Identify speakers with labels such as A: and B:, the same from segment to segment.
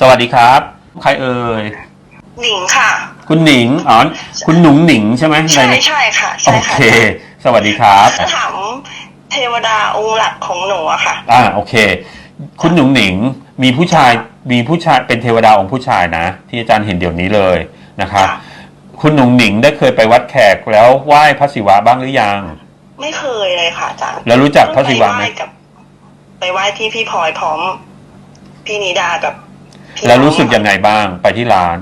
A: สวัสดีครับ ใครเอ่ย
B: หนิงค่ะ
A: คุณหนิง อ๋อ คุณหนุ่งหนิงใช่ไหม
B: ใช่
A: ใน
B: ใช่ค่ะ
A: โอ
B: ใช่ค่ะ
A: เค สวัสดีครับ
B: จะถามเทวดาองค์หลักของหนูอะค่ะ
A: อ่า โอเค คุณหนุ่งหนิง มีผู้ชาย มีผู้ชาย เป็นเทวดาองค์ผู้ชายนะ ที่อาจารย์เห็นเดี๋ยวนี้เลยนะครับ
B: ค่ะ
A: คุณหนุ่งหนิงได้เคยไปวัดแขกแล้วไหว้พระศิวะบ้างหรือยัง
B: ไม่เคยเลยค่ะอาจารย์
A: แล้วรู้จักพระศิวะไหม
B: ไปกับ ไปไหว้ที่พี่พลอยพร้อม พี่นิดากับพี่
A: แล้วรู้สึกยังไงบ้างไปที่ร้าน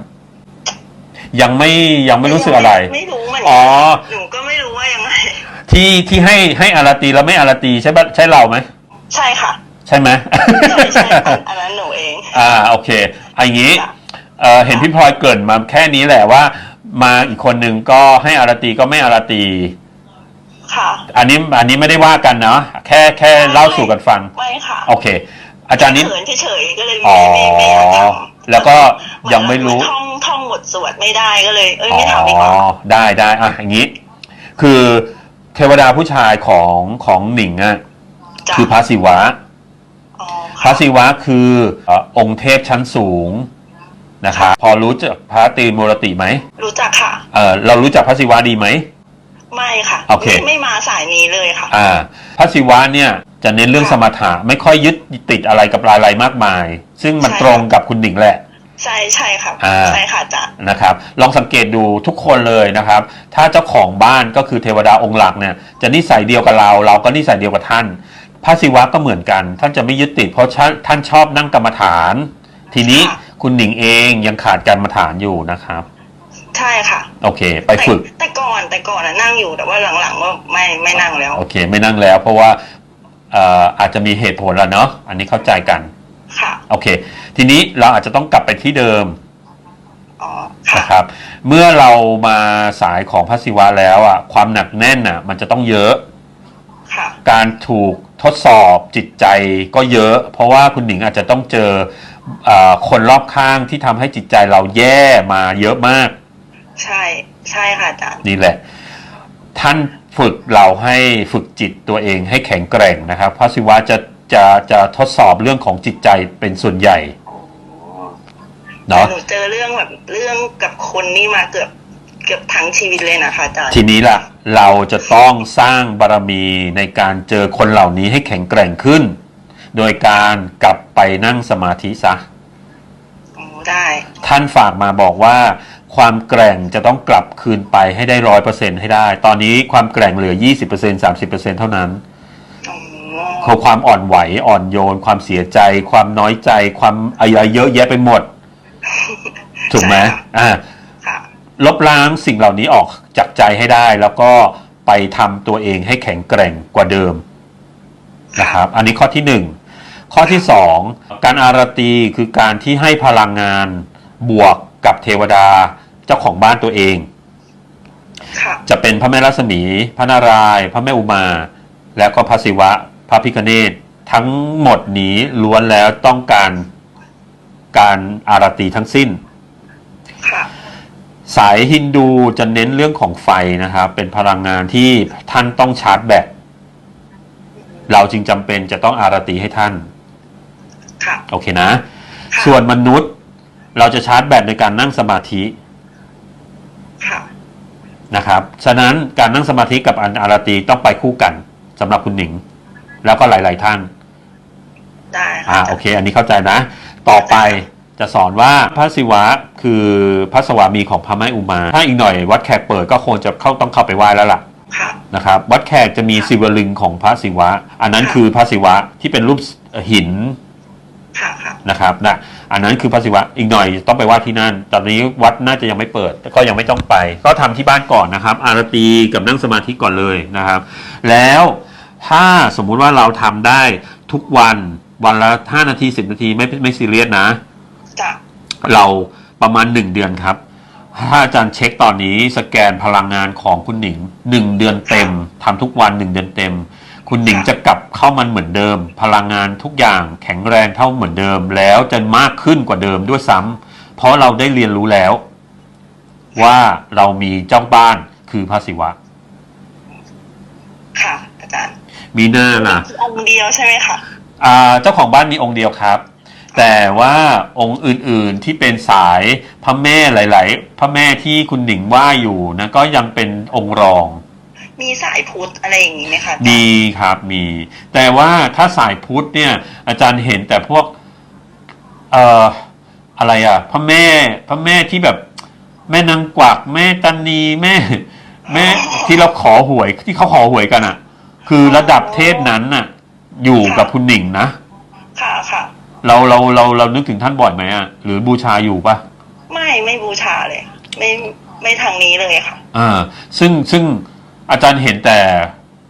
A: ยังไม่ยังไม่รู้สึกอะไร
B: ไม่รู้เหมือน
A: อ๋
B: กั
A: อ
B: หนูก็ไม่รู้ว่ายังไง
A: ที่ที่ให้ให้อาราตีแล้วไม่อาราตีใช่ปะใช่เราไหม
B: ใช่ค่ะ
A: ใช่ไหม
B: ใช่ใช่อันอันนั้นหนูเอง
A: อ่าโอเคอันนี้
B: ค่ะ
A: เอ่อเห็นพี่พลอยเกรินมาแค่นี้แหละว่า มาอีกคนหนึ่งก็ให้อาราตีก็ไม่อาราตี
B: ค่ะ
A: อันนี้อันนี้ไม่ได้ว่ากันเนาะแค่แค่เล่าสู่กันฟัง
B: ไม่ค่ะ
A: โอเค อาจารย์นี้
B: เขินเฉยๆก็เลย
A: อ๋
B: ไม่
A: อ
B: ไม่ไม่อยากทำ
A: แล้วก็ยังไม่รู้
B: ท่องท่องบทสวดไม่ได้ก็เลย เอ้ย
A: อ๋อ
B: ไม่ทำดีกว่า
A: ได้ได้อะอย่างนี้ คือเทวดาผู้ชายของของหนิงอะ
B: จ้ะ
A: คือพระศิวะ
B: อ๋อ
A: พระศิวะคือเอ่อองค์เทพชั้นสูงนะครับพอรู้จักพระตรีมูรติไหม
B: รู้จักค่ะ
A: เออเรารู้จักพระศิวะดีไหม
B: ไม่ค่ะ
A: โอเค
B: ไม่ไม่มาสายนี้เลยค่ะ
A: อ่า พระศิวะเนี่ย จะเน้นเรื่อง
B: ค่ะ
A: สมถะไม่ค่อยยึดติดอะไรกับอะไรมากมาย ซึ่งมัน
B: ใช่
A: ตรงกับคุณหนิงแหละ
B: ใช่ใช่ค่ะ
A: อ่า
B: ใช่ค่ะอาจารย์
A: นะครับ ลองสังเกตดูทุกคนเลยนะครับ ถ้าเจ้าของบ้านก็คือเทวดาองค์หลักเนี่ยจะนิสัยเดียวกับเรา เราก็นิสัยเดียวกับท่านพระศิวะก็เหมือนกัน ท่านจะไม่ยึดติดเพราะท่านท่านชอบนั่งกรรมฐาน ทีนี้
B: ค่ะ
A: คุณหนิงเองยังขาดกรรมฐานอยู่นะครับ
B: ใช่ค่ะ
A: โอเค ไปฝึก
B: แต่แต่ก่อนแต่ก่อนน่ะนั่งอยู่แต่ว่าหลังๆก็ไม่ไม่นั่งแล้ว
A: โอเค ไม่นั่งแล้ว เพราะว่าเอ่ออาจจะมีเหตุผลแล้วเนาะอันนี้เข้าใจกัน
B: ค่ะ
A: โอเค ทีนี้เราอาจจะต้องกลับไปที่เดิม
B: อ๋อค่ะ
A: นะครับ เมื่อเรามาสายของพระศิวะแล้วอะ ความหนักแน่นอะ มันจะต้องเยอะ
B: ค่ะ
A: การถูกทดสอบจิตใจก็เยอะ เพราะว่าคุณหนิงอาจจะต้องเจอเออคนรอบข้างที่ทำให้จิตใจเราแย่มาเยอะมาก
B: ใช่ ใช่ค่ะอาจารย์
A: นี่แหละ ท่าน ฝึกเราให้ฝึกจิตตัวเองให้แข็งแกร่งนะครับ พระศิวะจะจะจะทดสอบเรื่องของจิตใจเป็นส่วนใหญ่เนาะ
B: หนูเจอเรื่องแบบเรื่องกับคนนี่มาเกือบเกือบทั้งชีวิตเลยนะคะอาจารย์
A: ทีนี้ล่ะ เราจะต้องสร้างบารมีในการเจอคนเหล่านี้ให้แข็งแกร่งขึ้น โดยการกลับไปนั่งสมาธิซะ
B: อ๋อได้
A: ท่านฝากมาบอกว่า ความแกร่งจะต้องกลับคืนไปให้ได้ร้อยเปอร์เซ็นให้ได้ ตอนนี้ความแกร่งเหลือ20% 30%เท่านั้น
B: อ๋อ
A: เขาความอ่อนไหวอ่อนโยน ความเสียใจ ความน้อยใจ ความอะไรเยอะแยะไปหมด ถูกไหมอ่า
B: ค่ะ
A: ลบล้างสิ่งเหล่านี้ออกจากใจให้ได้ แล้วก็ไปทำตัวเองให้แข็งแกร่งกว่าเดิมนะครับ อันนี้ข้อที่หนึ่งข้อที่สองการอารตีคือการที่ให้พลังงานบวกกับเทวดา เจ้าของบ้านตัวเอง
B: ค่ะ
A: จะเป็นพระแม่รัศมี พระนารายณ์พระแม่อุมา แล้วก็พระศิวะ พระพิคเนตทั้งหมดนี้ล้วนแล้วต้องการการอารตีทั้งสิ้น
B: ค่ะ
A: สายฮินดูจะเน้นเรื่องของไฟนะครับ เป็นพลังงานที่ท่านต้องชาร์จแบตเราจึงจำเป็นจะต้องอารตีให้ท่าน
B: ค่ะ
A: โอเคนะ
B: ค่ะ
A: ส่วนมนุษย์เราจะชาร์จแบตในการนั่งสมาธิ
B: ค่ะ
A: นะครับ ฉะนั้นการนั่งสมาธิกับอันอารตีต้องไปคู่กันสำหรับคุณหนิง แล้วก็หลาย ๆ ท่าน
B: ได้ค่ะ
A: อ่า โอเค อันนี้เข้าใจนะ ต่อไปจะสอนว่าพระศิวะคือพระสวามีของพระแม่อุมา ถ้าอีกหน่อยวัดแขกเปิดก็คงจะเข้าต้องเข้าไปไหว้แล้วล่ะ
B: ค่ะ
A: นะครับวัดแขกจะมีศิวลึงของพระศิวะ อันนั้น
B: ค่ะ
A: คือพระศิวะที่เป็นรูปหิน
B: ค่ะค่ะ
A: นะครับนะอันนั้นคือพระศิวะอีกหน่อยต้องไปไหว้ที่นั่น ตอนนี้วัดน่าจะยังไม่เปิดแต่ก็ยังไม่ต้องไป ก็ทำที่บ้านก่อนนะครับ อารตีกับนั่งสมาธิก่อนเลยนะครับ แล้วถ้าสมมุติว่าเราทำได้ทุกวันวันละ5นาที10นาทีไม่ไม่ซีเรียสนะ
B: จ้ะ
A: เราประมาณ1เดือนครับ ถ้าอาจารย์เช็คตอนนี้สแกนพลังงานของคุณหนิง1เดือนเต็มทำทุกวัน1เดือนเต็ม คุณหนิงจะกลับเข้ามันเหมือนเดิม พลังงานทุกอย่างแข็งแรงเท่าเหมือนเดิม แล้วจะมากขึ้นกว่าเดิมด้วยซ้ำเพราะเราได้เรียนรู้แล้ว ว่าเรามีเจ้าบ้านคือพระศิวะ
B: ค่ะ อาจารย์
A: มีหน้าล่ะ
B: องค์เดียวใช่ไหมคะ
A: อ่าเจ้าของบ้านมีองค์เดียวครับ แต่ว่าองค์อื่นๆที่เป็นสายพระแม่หลาย ๆ พระแม่ที่คุณหนิงไหว่าอยู่นะก็ยังเป็นองค์รอง
B: มีสายพุทธอะไรอย่างนี้ไหมคะ
A: มีครับมี แต่ว่าถ้าสายพุทธเนี่ย อาจารย์เห็นแต่พวก เอ่ออะไรอะพระแม่พระแม่ที่แบบ แม่นางกวักแม่ตันนีแม่ แม่ที่เราขอหวยที่เขาขอหวยกันอะ คือระดับเทพนั้นน่ะ อยู่กับคุณหนิงนะ
B: ค่ะค่ะ
A: เราเราเราเรานึกถึงท่านบ่อยไหมอะหรือบูชาอยู่ปะ
B: ไม่ไม่บูชาเลย ไม่ไม่ทางนี้เลยค่ะ
A: อ่า ซึ่งซึ่ง อาจารย์เห็นแต่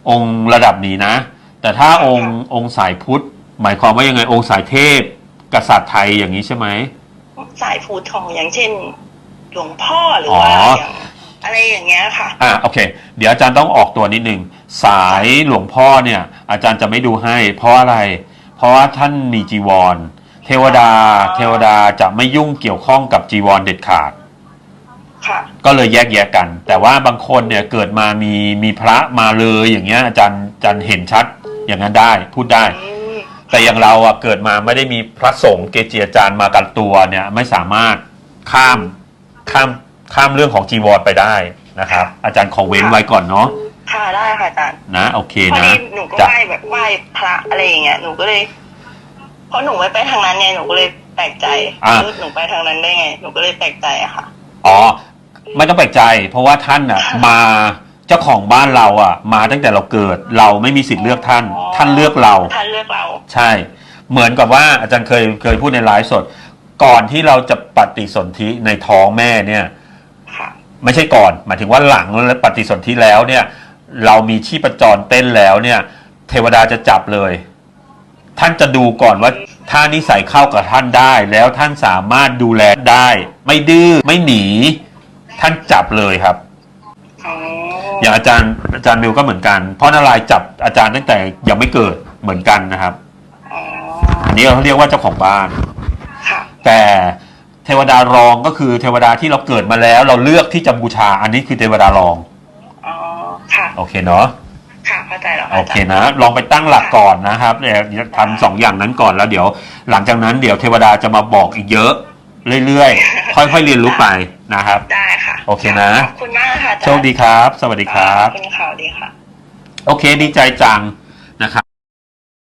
A: องค์ระดับนี้นะ แต่ถ้าองค์องค์สายพุทธ หมายความว่ายังไงองค์สายเทพ กษัตริย์ไทยอย่างนี้ใช่ไหม
B: สายพุทธของอย่างเช่น หลวงพ่อหรือว่า
A: อ๋อ
B: อ
A: อ
B: ย่างอะไรอย่างเงี้ยค่ะ
A: อ่าโอเค เดี๋ยวอาจารย์ต้องออกตัวนิดนึง สายหลวงพ่อเนี่ย อาจารย์จะไม่ดูให้ เพราะอะไร เพราะว่าท่านมีจีวร เทวดา เทวดาจะไม่ยุ่งเกี่ยวข้องกับจีวรเด็ดขาด
B: ค่ะ
A: ก็เลยแยกแยะกัน แต่ว่าบางคนเนี่ยเกิดมามีมีพระมาเลยอย่างเงี้ยอาจารย์อาจารย์เห็นชัดอย่างนั้นได้พูดได้
B: อืม
A: แต่อย่างเราอะเกิดมาไม่ได้มีพระสงฆ์เกจิอาจารย์มากันตัวเนี่ยไม่สามารถข้ามข้ามข้ามเรื่องของจีวรไปได้นะครับ อาจารย์ขอเว้นไว้ก่อนเนาะ
B: ค่ะได้ค่ะอาจารย์
A: นะโอเค
B: พอ
A: นะ
B: ดีหนูก็
A: จะ
B: ไหว้แบบไหว้พระอะไรอย่างเงี้ยหนูก็เลยเพราะหนูไม่ไปทางนั้นไงหนูก็เลยแปลกใจ
A: อะ
B: เออหนูไปทางนั้นได้ไง หนูก็เลยแปลกใจอะค่ะ
A: อ๋อ ไม่ต้องแปลกใจ เพราะว่าท่านอะ มาเจ้าของบ้านเราอะ มาตั้งแต่เราเกิด เราไม่มีสิทธิ์เลือกท่าน
B: อ๋อ
A: ท่านเลือกเรา
B: ท่านเลือกเรา
A: ใช่ เหมือนกับว่าอาจารย์เคยเคยพูดในไลฟ์สด ก่อนที่เราจะปฏิสนธิในท้องแม่เนี่ย
B: ค่ะ
A: ไม่ใช่ก่อน หมายถึงว่าหลังและปฏิสนธิแล้วเนี่ย เรามีชีพจรเต้นแล้วเนี่ย เทวดาจะจับเลย ท่านจะดูก่อนว่าถ้านิสัยเข้ากับท่านได้ แล้วท่านสามารถดูแลได้ ไม่ดื้อไม่หนี ท่านจับเลยครับ
B: อ๋อ
A: อย่างอาจารย์อาจารย์มิวก็เหมือนกัน เพราะนารายณ์จับอาจารย์ตั้งแต่ยังไม่เกิดเหมือนกันนะครับ
B: อ๋อ
A: อันนี้เราเรียกว่าเจ้าของบ้าน
B: ค่ะ
A: แต่เทวดารองก็คือเทวดาที่เราเกิดมาแล้ว เราเลือกที่จะบูชา อันนี้คือเทวดารอง
B: อ๋อ ค่ะ
A: โอเคเนาะ
B: ค่ะเข้าใจแล้ว
A: โอ
B: อา
A: เค
B: จารย์
A: นะ ลองไปตั้งหลักก่อนนะครับเดี๋ยวทำสองอย่างนั้นก่อนแล้วเดี๋ยว หลังจากนั้นเดี๋ยวเทวดาจะมาบอกอีกเยอะ เรื่อยๆ ค่อยๆเรียนรู้ไปนะครับ
B: ได้ค่ะ
A: โอเคนะ
B: ขอบคุณมากค่ะอาจารย์
A: โชคดีครับ สวัสดีครับ
B: ขอบคุณค่ะสวัสดีค่ะ
A: โอเคดีใจจังนะครับ